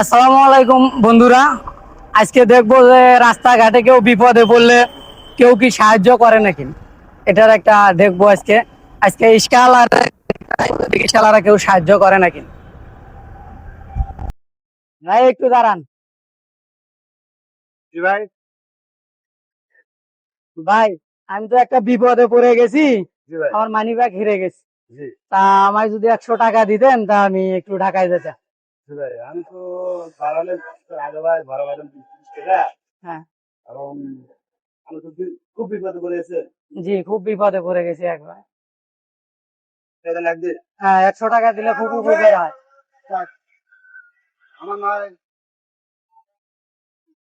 আসসালামু আলাইকুম বন্ধুরা। আজকে দেখব যে রাস্তাঘাটে কেউ বিপদে পড়লে কেউ কি সাহায্য করে নাকি? এটার একটা দেখব আজকে। আজকে ইস্কাল আর কেউ সাহায্য করে নাকি? ভাই একটু দাঁড়ান। ভাই। ভাই আমি তো একটা বিপদে পড়ে গেছি। আমার মানি ব্যাগ হেরে গেছি। তা আমায় যদি একশো টাকা দিতেন তা আমি একটু ঢাকায় যেতাম। আমি তো বাড়ালে আগে ভাই ভাড়া বাড়ান হ্যাঁ। কারণ আমি তো খুব বিপদে পড়েছে জি খুব বিপদে পড়ে গেছি একবার। লাগবে হ্যাঁ একশো টাকা দিলে খুব উপকার হয়। আমার নয়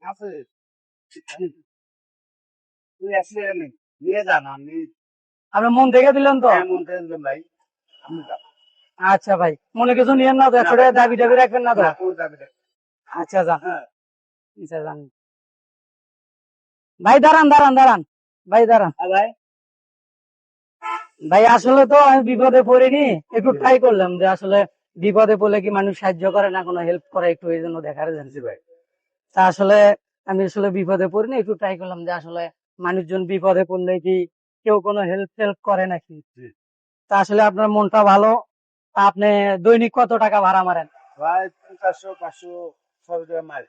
আছে। তুই আসলে নিয়ে যান আমি আপনি মন থেকে দিলেন তো? এমন টেনশন ভাই। আমি। আচ্ছা ভাই মনে কিছু নিয়েন না তো একশো টাকা দাবি দাবি রাখবেন না তো। আচ্ছা যান। হ্যাঁ। আচ্ছা যান। ভাই দাঁড়ান দাঁড়ান দাঁড়ান। ভাই দাঁড়ান। ভাই। ভাই আসলে তো আমি বিপদে পড়িনি একটু ট্রাই করলাম যে আসলে বিপদে পড়লে কি মানুষ সাহায্য করে না কোনো হেল্প করে একটু এই জন্য দেখার জন্য? জি ভাই। তা আসলে আমি আসলে বিপদে পড়িনি একটু ট্রাই করলাম যে আসলে মানুষজন বিপদে পড়লে কি কেউ কোনো হেল্প টেল্প করে নাকি? তা আসলে আপনার মনটা ভালো আপনি দৈনিক কত টাকা ভাড়া মারেন? ভাই চারশো পাঁচশো ছশো টাকা মার।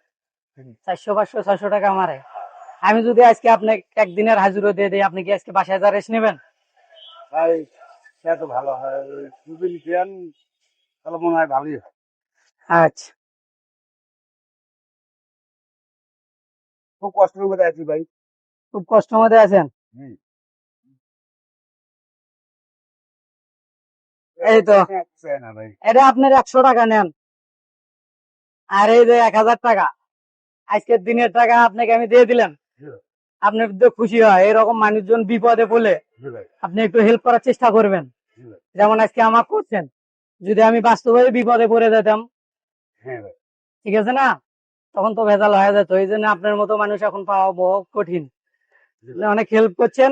চারশো পাঁচশো টাকা মারে। আমি যদি আজকে আপনি একদিনের দিয়ে দিই আপনি কি আজকে বাসায় যা রেস্ট নেবেন? ভাই সে তো ভালো হয়। তাহলে মনে হয় ভালোই হয়। আচ্ছা। খুব কষ্টের মধ্যে আছি ভাই। খুব কষ্ট মধ্যে আছেন? হুম। এটা আপনার একশো টাকা নেন। আর এই যে এক হাজার টাকা। আজকের দিনের টাকা আপনাকে আমি দিয়ে দিলাম। আপনার তো খুশি হয়, এরকম মানুষজন বিপদে পড়লে আপনি একটু হেল্প করার চেষ্টা করবেন। যেমন আজকে আমার করছেন। যদি আমি বাস্তবে বিপদে পড়ে যেতাম, ঠিক আছে না? তখন তো ভেজাল হয়ে যেত, এই জন্য আপনার মতো মানুষ এখন পাওয়া বহু কঠিন। অনেক হেল্প করছেন।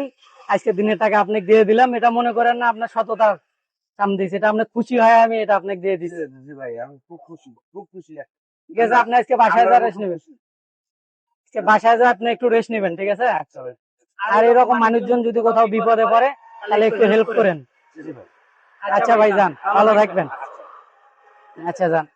আজকে দিনের টাকা আপনাকে দিয়ে দিলাম। এটা মনে করেন না আপনার সততা কাম দিয়েছে এটা আপনার খুশি হয় আমি এটা আপনাকে দিয়ে দিচ্ছি জি, ভাই আমি খুব খুশি খুব খুশি ঠিক আছে আপনি আজকে বাসায় যা রেস্ট নেবেন। আজকে বাসায় যা আপনি একটু রেস্ট নেবেন ঠিক আছে? আচ্ছা আর এরকম মানুষজন যদি কোথাও বিপদে পড়ে তাহলে একটু হেল্প করেন। আচ্ছা ভাই যান ভালো থাকবেন। আচ্ছা যান।